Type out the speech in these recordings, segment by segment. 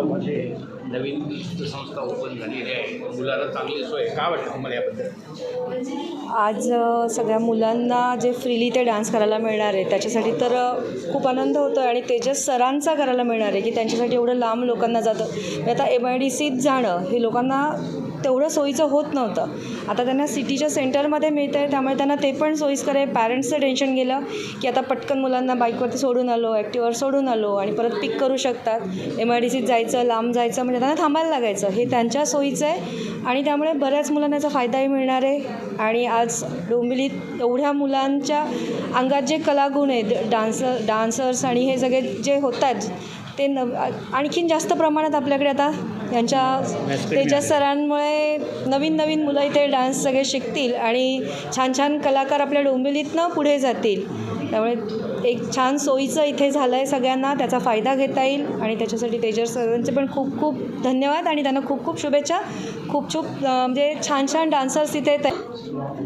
भागामध्ये नवीन संस्था ओपन झालेली आहे. मुलाला चांगली सोय काय वाटतं तुम्हाला याबद्दल? आज सगळ्या मुलांना जे फ्रीली ते डान्स करायला मिळणार आहे त्याच्यासाठी तर खूप आनंद होतो आहे आणि तेजस सरांचा करायला मिळणार आहे की त्यांच्यासाठी एवढं लांब लोकांना जातं. आता एम आय डी सीत जाणं हे लोकांना तेवढं सोयीचं होत नव्हतं. आता त्यांना सिटीच्या सेंटरमध्ये मिळतं आहे त्यामुळे त्यांना ते पण सोयीस्कर आहे. पॅरेंट्सचं टेन्शन गेलं की आता पटकन मुलांना बाईकवरती सोडून आलो ॲक्टिवर सोडून आलो आणि परत पिक करू शकतात. एम आय डी सीत जायचं लांब जायचं म्हणजे त्यांना थांबायला लागायचं. हे त्यांच्या सोयीचं आहे आणि त्यामुळे बऱ्याच मुलांना याचा फायदाही मिळणार आहे. आणि आज डोंबिवलीत एवढ्या मुलांच्या अंगात जे कलागुण आहेत डान्सर डान्सर्स आणि हे सगळे जे होत आहेत ते न आणखीन जास्त प्रमाणात आपल्याकडे आता यांच्या तेजस सरांमुळे नवीन नवीन मुलं इथे डान्स सगळे शिकतील आणि छान छान कलाकार आपल्या डोंबिवलीतनं पुढे जातील. त्यामुळे एक छान सोयीचं इथे झालं आहे सगळ्यांना त्याचा फायदा घेता येईल. आणि त्याच्यासाठी तेजस सरांचे पण खूप खूप धन्यवाद आणि त्यांना खूप खूप शुभेच्छा. खूप खूप म्हणजे छान छान डान्सर्स इथे त-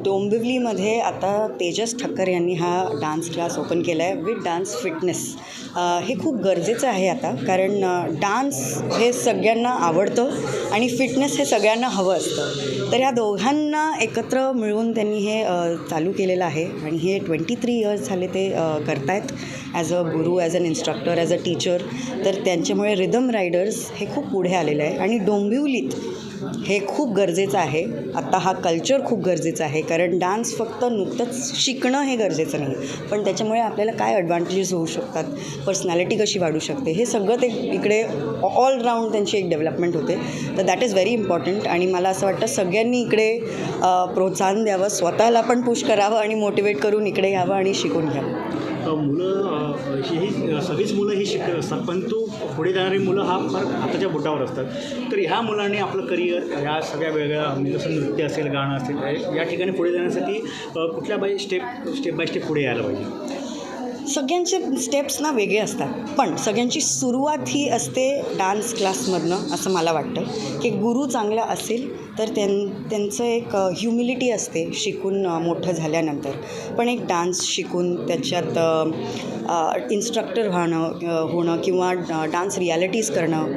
डोंबिवलीमध्ये आता तेजस ठक्कर यांनी हा डान्स क्लास ओपन केला आहे विथ डान्स फिटनेस. हे खूप गरजेचं आहे आता कारण डान्स हे सगळ्यांना आवडतं आणि फिटनेस हे सगळ्यांना हवं असतं. तर ह्या दोघांना एकत्र मिळवून त्यांनी हे चालू केलेलं आहे. आणि हे ट्वेंटी थ्री इयर्स झाले ते करतायत. As a guru as an instructor as a teacher तर त्यांच्यामुळे रिदम रायडर्स हे खूप पुढे आलेलं आहे. आणि डोंबिवलीत हे खूप गरजेचं आहे. आत्ता हा कल्चर खूप गरजेचा आहे. कारण डान्स फक्त नुकतंच शिकणं हे गरजेचं नाही. पण त्याच्यामुळे आपल्याला काय ॲडव्हान्टेजेस होऊ शकतात? पर्सनॅलिटी कशी वाढू शकते? हे सगळं ते इकडे ऑलराऊंड त्यांची एक डेव्हलपमेंट होते. तर दॅट इज व्हेरी इम्पॉर्टंट आणि मला असं वाटतं सगळ्यांनी इकडे प्रोत्साहन द्यावं. स्वतःला पण पुश करावं आणि मोटिवेट करून इकडे यावं आणि शिकून घ्यावं. मुलं ही सगळीच मुलं ही शिकत असतात. परंतु पुढे जाणारी मुलं हा फार हाताच्या बोटावर असतात. तर ह्या मुलांनी आपलं करिअर ह्या सगळ्या वेगळ्या म्हणजे जसं नृत्य असेल गाणं असेल या- ठिकाणी पुढे जाण्यासाठी कुठल्या by step step by step पुढे यायला पाहिजे? सगळ्यांचे स्टेप्स ना वेगळे असतात. पण सगळ्यांची सुरुवात ही असते डान्स क्लासमधनं असं मला वाटतं. की गुरु चांगला असेल तर त्यां त्यांचं एक ह्युमिलिटी असते शिकून मोठं झाल्यानंतर. पण एक डान्स शिकून त्याच्यात इन्स्ट्रक्टर व्हाणं होणं किंवा डान्स रियालिटीज करणं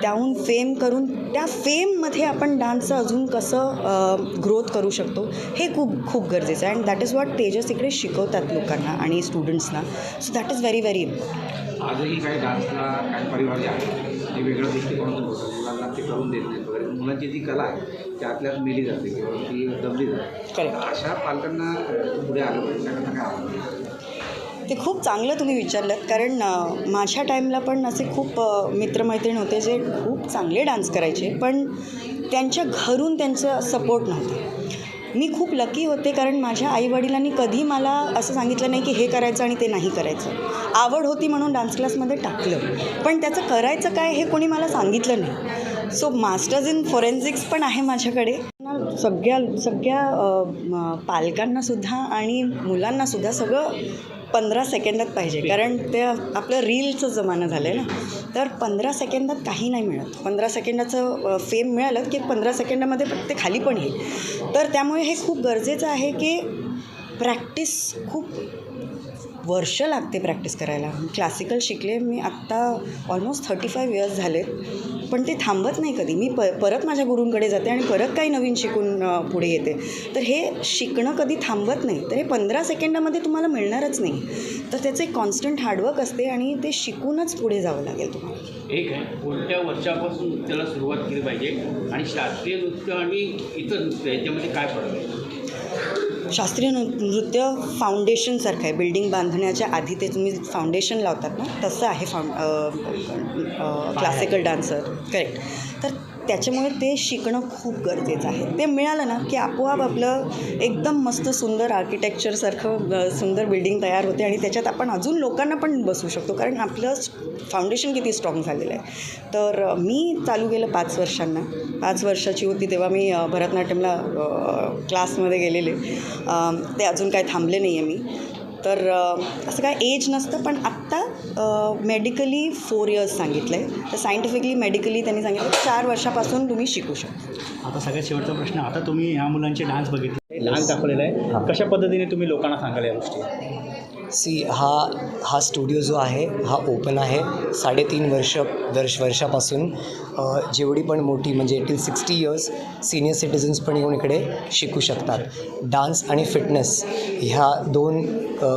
त्याहून फेम करून त्या फेममध्ये आपण डान्सचं अजून कसं ग्रोथ करू शकतो हे खूप खूप गरजेचं आहे. And that is what Tejas इकडे शिकवतात लोकांना आणि स्टुडंट्सना so that is very very important आजही काही डान्सला काही परिवार जे आहेत ते वेगळ्या दृष्टिकोनातून बघतात मुलांना ते करून देत नाहीत वगैरे. मुलांची जी कला आहे ती आतल्यात मेली जाते किंवा ती दबली जाते. अशा पालकांना पुढे आलं पाहिजे त्यांना काय आवडतं ते खूप चांगलं तुम्ही विचारलं. कारण माझ्या टाईमला पण असे खूप मित्रमैत्रीण होते जे खूप चांगले डान्स करायचे. पण त्यांच्या घरून त्यांचं सपोर्ट नव्हता. मी खूप लकी होते कारण माझ्या आईवडिलांनी कधी मला असं सांगितलं नाही की हे करायचं आणि ते नाही करायचं. आवड होती म्हणून डान्स क्लासमध्ये टाकलं. पण त्याचं करायचं काय हे कोणी मला सांगितलं नाही. सो मास्टर्स इन फॉरेन्सिक्स पण आहे माझ्याकडे. सगळ्या सगळ्या पालकांनासुद्धा आणि मुलांनासुद्धा सगळं पंधरा सेकंदात पाहिजे. कारण ते आपलं रीलचं जमानं झालं आहे ना. तर पंधरा सेकंदात काही नाही मिळत. पंधरा सेकंदाचं फेम मिळालं की पंधरा सेकंदामध्ये ते खाली पण येईल. तर त्यामुळे हे खूप गरजेचं आहे की प्रॅक्टिस खूप वर्ष लागते प्रॅक्टिस करायला. क्लासिकल शिकले मी आत्ता ऑलमोस्ट थर्टी फाईव्ह इयर्स झालेत. पण ते थांबत नाही कधी. मी प परत माझ्या गुरूंकडे जाते आणि परत काही नवीन शिकून पुढे येते. तर हे शिकणं कधी थांबत नाही. तर हे पंधरा सेकंडामध्ये तुम्हाला मिळणारच नाही. तर त्याचं एक कॉन्स्टंट हार्डवर्क असते आणि ते शिकूनच पुढे जावं लागेल तुम्हाला. एक आहे कोणत्या वर्षापासून नृत्याला सुरुवात केली पाहिजे आणि शास्त्रीय नृत्य आणि इतर नृत्य याच्यामध्ये काय फरक आहे? शास्त्रीय नृ नृत्य फाउंडेशनसारखं आहे. बिल्डिंग बांधण्याच्या आधी ते तुम्ही फाउंडेशन लावतात ना तसं आहे फाउंड क्लासिकल डान्सर करेक्ट तर त्याच्यामुळे ते शिकणं खूप गरजेचं आहे. ते मिळालं ना की आपोआप आपलं एकदम मस्त सुंदर आर्किटेक्चरसारखं सुंदर बिल्डिंग तयार होते आणि त्याच्यात आपण अजून लोकांना पण बसू शकतो. कारण आपलं फाउंडेशन किती स्ट्रॉंग झालेलं आहे. तर मी चालू केलं पाच वर्षांना. पाच वर्षाची होती तेव्हा मी भरतनाट्यमला क्लासमध्ये गेलेले. ते अजून काय थांबले नाही आहे मी. तर असं काय एज नसतं पण आत्ता मेडिकली फोर इयर्स सांगितलं आहे तर सायंटिफिकली मेडिकली त्यांनी सांगितलं चार वर्षापासून तुम्ही शिकू शकता. आता सगळ्यात शेवटचा प्रश्न आता तुम्ही ह्या मुलांचे डान्स बघितले. डान्स दाखवलेला आहे. कशा पद्धतीने तुम्ही लोकांना सांगाल या गोष्टी? सी हा हा स्टुडिओ जो आहे हा ओपन आहे. साडेतीन वर्ष वर्ष वर्षापासून जेवढी पण मोठी म्हणजे till sixty years senior citizens पण येऊन इकडे शिकू शकतात. डान्स आणि फिटनेस ह्या दोन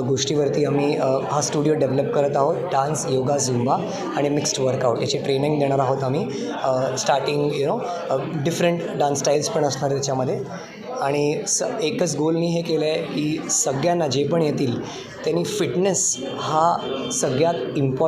गोष्टीवरती आम्ही हा स्टुडिओ डेव्हलप करत आहोत. डान्स योगा झुंबा आणि मिक्स्ड वर्कआउट याची ट्रेनिंग देणार आहोत आम्ही. Starting you know different dance styles पण असणार त्याच्यामध्ये. आणि स एकच गोलनी हे केलं आहे की सगळ्यांना जे पण येतील त्यांनी फिटनेस हा सगळ्यात इम्पॉर्टंट